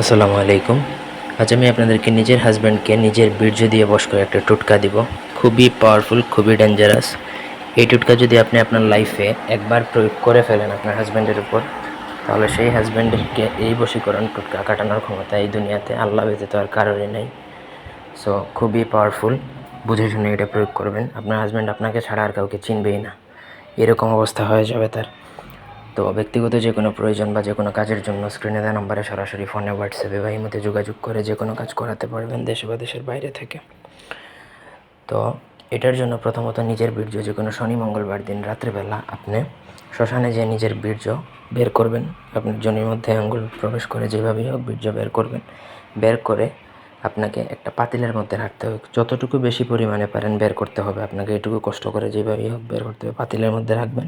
আসসালামু আলাইকুম। আজ আমি আপনাদেরকে নিজের হাজব্যান্ডকে নিজের বীর্য দিয়ে বস করে একটা টুটকা দিব। খুবই পাওয়ারফুল খুবই ডেঞ্জারাস এই টুটকা যদি আপনি আপনার লাইফে একবার প্রয়োগ করে ফেলেন আপনার হাজব্যান্ডের উপর, তাহলে সেই হাজব্যান্ডকে এই বশীকরণ টুটকা কাটানোর ক্ষমতা এই দুনিয়াতে আল্লাহ ব্যতীত আর কারোরই নেই। সো খুবই পাওয়ারফুল বুঝে শুনে এটা প্রয়োগ করবেন। আপনার হাজব্যান্ড আপনাকে ছাড়া আর কাউকে চিনবেই না। এরকম অবস্থা হয়ে যাবে তার। তো ব্যক্তিগত যে কোনো প্রয়োজন বা যে কোনো কাজের জন্য স্ক্রিনে দেওয়া নম্বরে সরাসরি ফোনে হোয়াটসঅ্যাপে বা ইমোতে যোগাযোগ করে যে কোনো কাজ করাতে পারবেন দেশে বা দেশের বাইরে থেকে। তো এটার জন্য প্রথমত নিজের বীর্য যে কোনো শনি, মঙ্গলবার দিন রাত্রিবেলা আপনি শ্মশানে যে নিজের বীর্য বের করবেন। আপনার জনির মধ্যে আঙ্গুল প্রবেশ করে যেভাবেই হোক বীর্য বের করবেন। বের করে আপনাকে একটা পাতিলের মধ্যে রাখতে হবে। যতটুকু বেশি পরিমাণে পারেন বের করতে হবে। আপনাকে এটুকু কষ্ট করে যেভাবেই হোক বের করতে হবে। পাতিলের মধ্যে রাখবেন।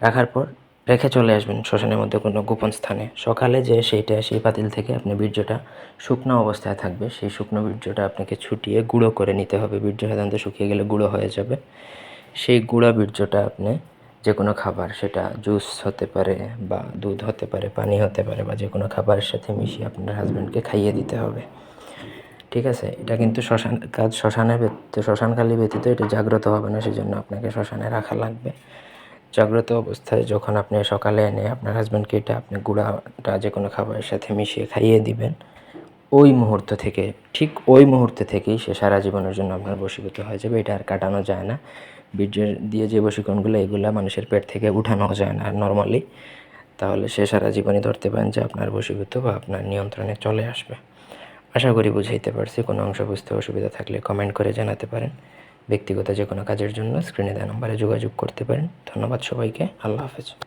রাখার পর রেখে চলে আসবেন শ্মশানের মধ্যে কোনো গোপন স্থানে। সকালে যে সেইটা, সেই পাতিল থেকে আপনি বীর্যটা শুকনো অবস্থায় থাকবে। সেই শুকনো বীর্যটা আপনাকে ছুটিয়ে গুঁড়ো করে নিতে হবে। বীর্য সাধারণত শুকিয়ে গেলে গুঁড়ো হয়ে যাবে। সেই গুঁড়া বীর্যটা আপনি যে কোনো খাবার, সেটা জুস হতে পারে বা দুধ হতে পারে, পানি হতে পারে বা যে কোনো খাবারের সাথে মিশিয়ে আপনার হাজব্যান্ডকে খাইয়ে দিতে হবে। ঠিক আছে? এটা কিন্তু শ্মশান কাজ, শ্মশানে ব্যতীত শ্মশানকালী ব্যতীত এটা জাগ্রত হবে না, সেজন্য আপনাকে শ্মশানে রাখা লাগবে। জাগ্রত অবস্থায় যখন আপনি সকালে এনে আপনার হাজব্যান্ডকে এটা আপনি গুঁড়াটা যে কোনো খাবারের সাথে মিশিয়ে খাইয়ে দিবেন, ওই মুহূর্ত থেকে, ঠিক ওই মুহূর্ত থেকেই সে সারা জীবনের জন্য আপনার বশীভূত হয়ে যাবে। এটা আর কাটানো যায় না। বীর্যের দিয়ে যে বশীকরণগুলো, এগুলো মানুষের পেট থেকে উঠানো যায় না নর্মালি তাহলে সে সারা জীবনই ধরতে পারেন যে আপনার বশীভূত বা আপনার নিয়ন্ত্রণে চলে আসবে। আশা করি বুঝাইতে পারছি। কোনো অংশ বুঝতে অসুবিধা থাকলে কমেন্ট করে জানাতে পারেন। ব্যক্তিগত যে কোনো কাজের জন্য স্ক্রিনে দেওয়া নম্বরে যোগাযোগ করতে পারেন। ধন্যবাদ সবাইকে। আল্লাহ হাফেজ।